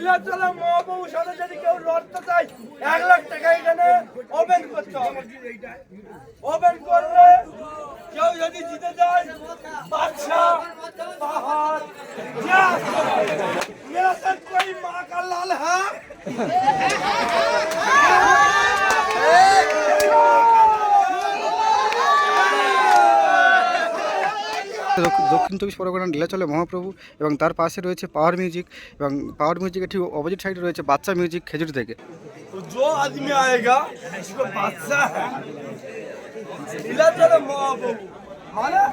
নীলাচলা কেউ লড়তে চাই এক লাখ টাকা এখানে ওপেন করতে হবে। করলে কেউ যদি জিতে যায় বাচ্চা পাহাড় কোই মা কা লাল হ্যাঁ দক্ষিণ চব্বিশ পরগনা নীলাচলে মহাপ্রভু এবং তার পাশে রয়েছে পাওয়ার মিউজিক এবং পাওয়ার মিউজিকের ঠিক অপোজিট সাইডে রয়েছে বাচ্চা মিউজিক খেজুরি থেকে तो जो आदमी आएगा इसको बादशाह है नीलाचल महाप्रभु माना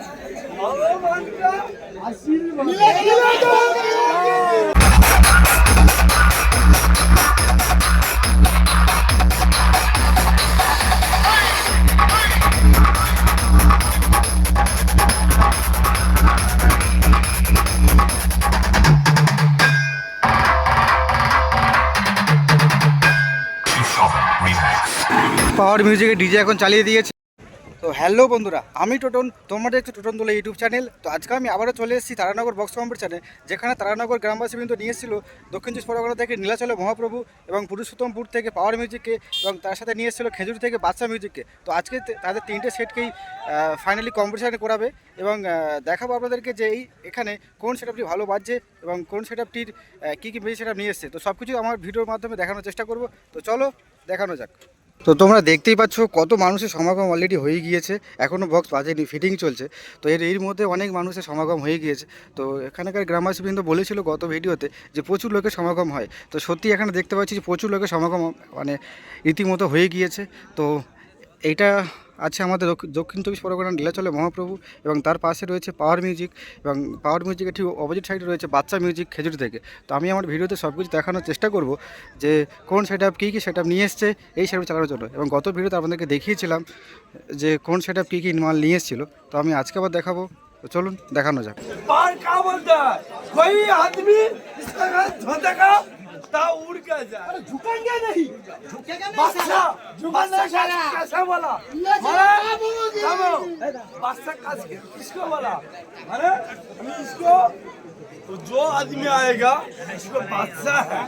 भगवान का आशीर्वाद পাওয়ার মিউজিকের ডিজে এখন চালিয়ে দিয়েছে। তো হ্যালো বন্ধুরা, আমি টোটন তোমরা দেখছ টোটন দোলা ইউটিউব চ্যানেল তো আজকে আমি আবারও চলে এসেছি তারানগর বক্স কম্পিটিশানে যেখানে তারানগর গ্রামবাসী কিন্তু নিয়ে দক্ষিণ চব্বিশ পরগনা থেকে নীলাচলে মহাপ্রভু এবং পুরুষোত্তমপুর থেকে পাওয়ার মিউজিককে এবং তার সাথে নিয়ে এসেছিল খেজুরি থেকে বাচ্চা মিউজিককে তো আজকে তাদের তিনটে সেটকেই ফাইনালি কম্পিটিশানে করাবে এবং দেখাবো আপনাদেরকে যে এই এখানে কোন সেটআপটি ভালো বাজছে এবং কোন সেটআপটির কী কী বেশি সেটআপ নিয়ে এসছে। তো সব কিছু আমার ভিডিওর মাধ্যমে দেখানোর চেষ্টা করব। তো চলো, দেখানো যাক। তো তোমরা দেখতেই পাচ্ছ কত মানুষের সমাগম অলরেডি হয়ে গিয়েছে। এখনও বক্স বাজেনি ফিটিং চলছে। তো এর এর মধ্যে অনেক মানুষের সমাগম হয়ে গিয়েছে। তো এখানকার গ্রামবাসীবৃন্দ বলেছিল গত ভিডিওতে যে প্রচুর লোকের সমাগম হয়। তো সত্যি এখানে দেখতে পাচ্ছি যে প্রচুর লোকের সমাগম মানে রীতিমতো হয়ে গিয়েছে। তো এইটা আছে আমাদের দক্ষ- দক্ষিণ চব্বিশ পরগনা নীলাচলে মহাপ্রভু এবং তার পাশে রয়েছে পাওয়ার মিউজিক এবং পাওয়ার মিউজিকের ঠিক অপোজিট সাইডে রয়েছে বাচ্চা মিউজিক খেজুরি থেকে। তো আমি আমার ভিডিওতে সব কিছু দেখানোর চেষ্টা করব যে কোন সেট আপ কী কী সেট আপ নিয়ে এসছে এই সেট চালানোর জন্য। এবং গত ভিডিওতে আপনাদেরকে দেখিয়েছিলাম যে কোন সেট আপ কী কী মাল নিয়ে এসেছিল। তো আমি আজকে আবার দেখাবো। তো চলুন, দেখানো যাক। पार का बोलता है कोई आदमी इसका घर धोतेगा ता उड़ के जाए झुकेंगे नहीं बादशाह बादशाह का- कैसा बोला मारे समो बादशाह का किसको बोला मारे हम इसको तो जो आदमी आएगा इसको बादशाह है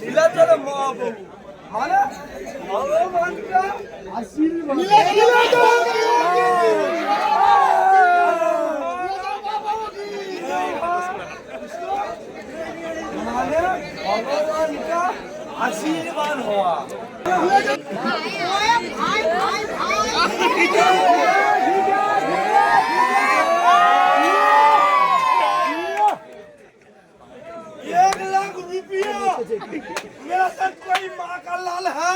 नीलाचल महाप्रभु माने भगवान का माने भगवान का आशीर्वाद हुआ एक लाख रुपया मेरा सर कोई माँ का लाल है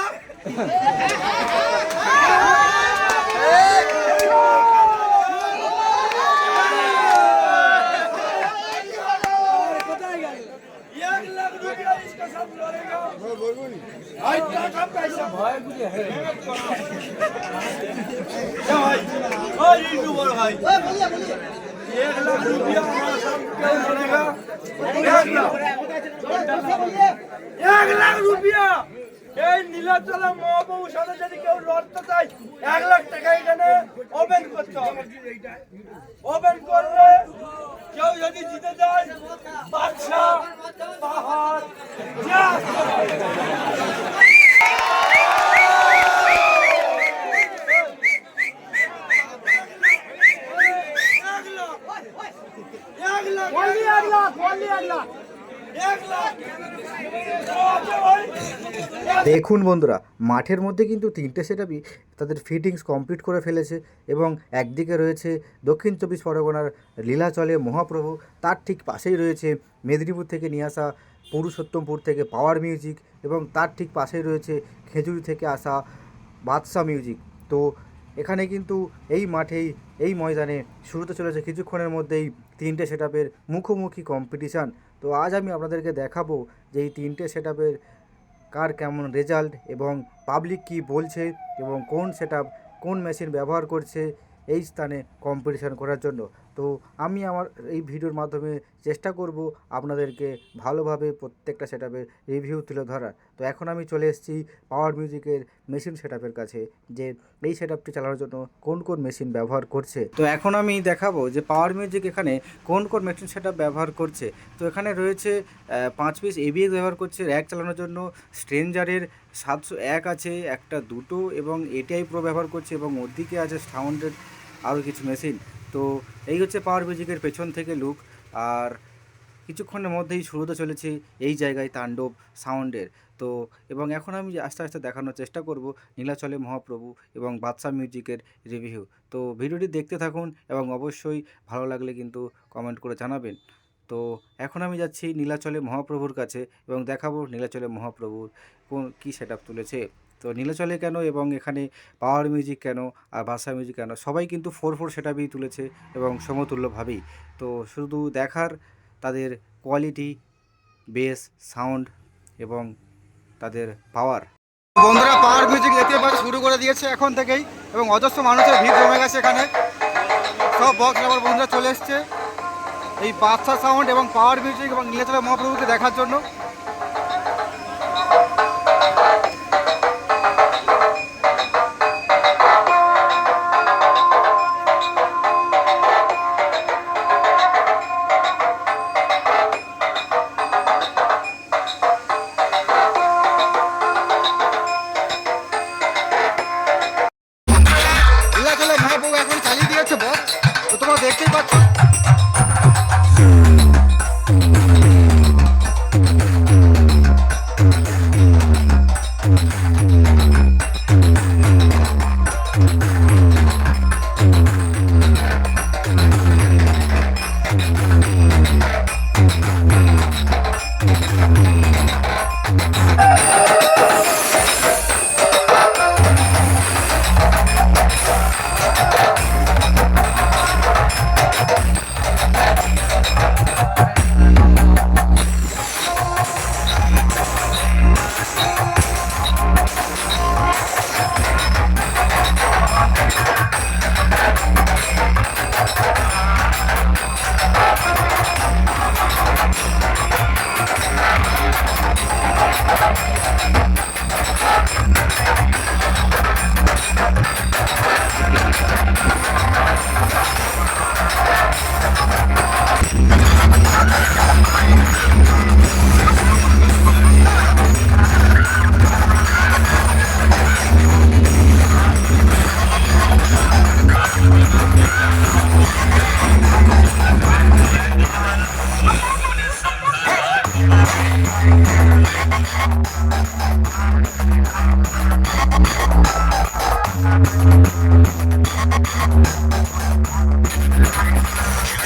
এক লাখ রুপিয়া। এই নীলাচলে মহাপ্রভুর সাথে যদি কেউ লড়তে চায়, এক লাখ টাকা এখানে ওপেন করতে হবে। ওপেন করলে কেউ যদি জিতে যায় বাদশা পাহাড় যা এক লাখ এক লাখ এক লাখ এক লাখ এক লাখ আচ্ছা ভাই দেখুন বন্ধুরা, মাঠের মধ্যে কিন্তু তিনটে সেটআপই তাদের ফিটিংস কমপ্লিট করে ফেলেছে এবং একদিকে রয়েছে দক্ষিণ চব্বিশ পরগনার লীলাচলে মহাপ্রভু, তার ঠিক পাশেই রয়েছে মেদিনীপুর থেকে নিয়ে আসা পুরুষোত্তমপুর থেকে পাওয়ার মিউজিক এবং তার ঠিক পাশেই রয়েছে খেজুরি থেকে আসা বাদশা মিউজিক তো এখানে কিন্তু এই মাঠেই, এই ময়দানে শুরুতে চলেছে কিছুক্ষণের মধ্যেই তিনটে সেটআপের মুখোমুখি কম্পিটিশান তো আজ আমি আপনাদেরকে দেখাবো যে এই তিনটে সেটআপের কার কেমন রেজাল্ট এবং পাবলিক কি বলছে এবং কোন সেটআপ কোন মেশিন ব্যবহার করছে এই স্থানে কম্পিটিশান করার জন্য। তো আমি আমার এই ভিডিওর মাধ্যমে চেষ্টা করব আপনাদেরকে ভালোভাবে প্রত্যেকটা সেট রিভিউ তুলে ধরা তো এখন আমি চলে এসেছি পাওয়ার মিউজিকের মেশিন সেট কাছে, যে এই সেট চালানোর জন্য কোন কোন মেশিন ব্যবহার করছে। তো এখন আমি দেখাবো যে পাওয়ার মিউজিক এখানে কোন কোন মেশিন সেট ব্যবহার করছে। তো এখানে রয়েছে পাঁচ পিস এবিএস ব্যবহার করছে র্যাক চালানোর জন্য স্ট্রেঞ্জারের সাতশো এক আছে, একটা দুটো এবং এটিআই প্রো ব্যবহার করছে এবং ওদিকে আছে সাউন্ডের আরও কিছু মেশিন তো এই হচ্ছে পাওয়ার মিউজিকের পেছন থেকে লুক আর কিছুক্ষণের মধ্যেই শুরু হতে চলেছে এই জায়গায় তাণ্ডব সাউন্ডের। তো এবং এখন আমি আস্তে আস্তে দেখানোর চেষ্টা করব নীলাচলে মহাপ্রভু এবং বাদশা মিউজিকের রিভিউ তো ভিডিওটি দেখতে থাকুন এবং অবশ্যই ভালো লাগলে কিন্তু কমেন্ট করে জানাবেন। তো এখন আমি যাচ্ছি নীলাচলে মহাপ্রভুর কাছে এবং দেখাবো নীলাচলে মহাপ্রভুর কোন, কী সেট তুলেছে। তো নীলাচলে কেন এবং এখানে পাওয়ার মিউজিক কেন আর বাসা মিউজিক কেন? সবাই কিন্তু ফোর ফোর সেটাপই তুলেছে এবং সমতুল্যভাবেই তো শুধু দেখার তাদের কোয়ালিটি বেস সাউন্ড এবং তাদের পাওয়ার বন্ধুরা পাওয়ার মিউজিক দেখতে পাচ্ছে শুরু করে দিয়েছে এখন থেকেই এবং অজস্র মানুষের ভিড় জমে গেছে এখানে। সব বক্স আবার বন্ধুরা চলে এসছে। এই বাদশা সাউন্ড এবং পাওয়ার মিউজিক এবং নীলাচলা মহাপ্রভুকে দেখার জন্য।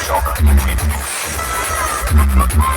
Shock. you